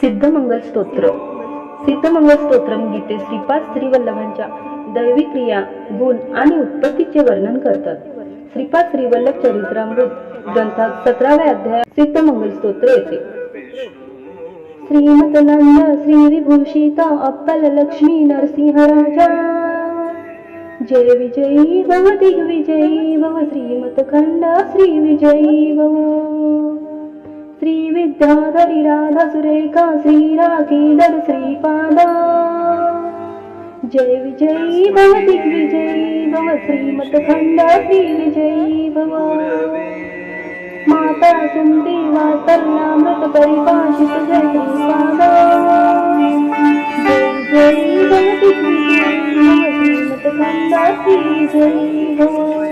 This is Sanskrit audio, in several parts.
सिद्धमंगल स्तोत्र सिद्धमंगल स्तोत्रम गीते श्रीपाद श्रीवल्लभांच्या दैवी क्रिया गुण आणि उत्पत्तीचे वर्णन करतात. श्रीपाद श्रीवल्लभ चरित्रामृत ग्रंथात सतराव्या अध्याय सिद्धमंगल स्तोत्र येते. श्रीमत नंद श्री विभूषित अप्पल लक्ष्मी नरसिंह राजा जय विजयी भव दिग्विजयी भव श्रीमत खंड श्री विजयी भव. విద్యాధరి రాధ సురేఖ శ్రీరాకీధర శ్రీపాద. జై విజయీ భవ దిగ్విజయీ భవ శ్రీమత్ ఖండ శ్రీ విజయీ భవ. మాతా సుందీ వాతర్నామృత పరిభాషిత జయ శ్రీపాద. జై విజయీ భవ దిగ్విజయీ భవ శ్రీమత్ ఖండ శ్రీ విజయీ భవ.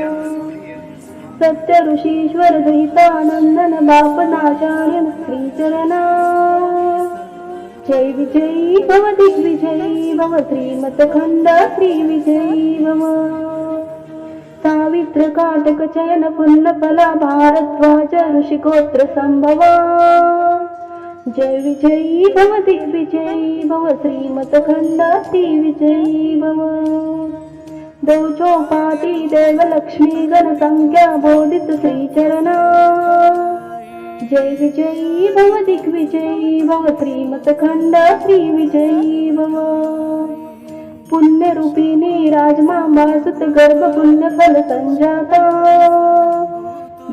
विजयी भव सत्य ऋषीश्वर द्वैतानंदन बापनाचार्य श्रीचरणा। जय विजयी भव दिग्विजयी भव श्रीमत खंड श्री विजयी भव। सावित्र काटक चयन पुण्य फला भारद्वाज ऋषिकोत्र संभवा। जय विजयी भव दिग्विजयी भव श्रीमत खंड श्री विजयी भव देवलक्ष्मी गण संख्या बोधित श्रीचरणा। जय विजयी भव दिग्विजयी भव श्रीमत खंड श्री विजयी भव। पुण्यरूपिणी राजमांबा सुत गर्भ पुण्य फल संजाता।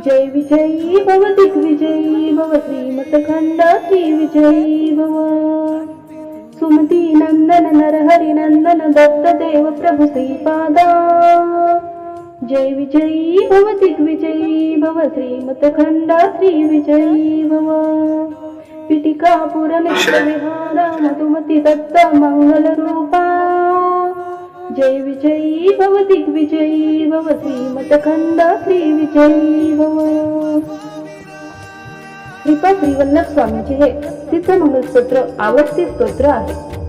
जय विजयी भव दिग्विजयी भव श्रीमत खंड श्री विजयी भव सुमती नंदन नरहरि नंदन दत्त देव प्रभु श्रीपादा जय विजयी भव दिग्विजयी भव श्रीमत खंड श्री विजयी भव पिटिका पुरनेत्र विहार मधुमती दत्त मंगल रूपा जय विजयी भव दिग्विजयी भव श्रीमत खंड श्री विजयी भव श्रीपाद श्रीवल्लभ स्वामीचे हे सिद्ध मंगल स्तोत्र आवडते स्तोत्र आहे.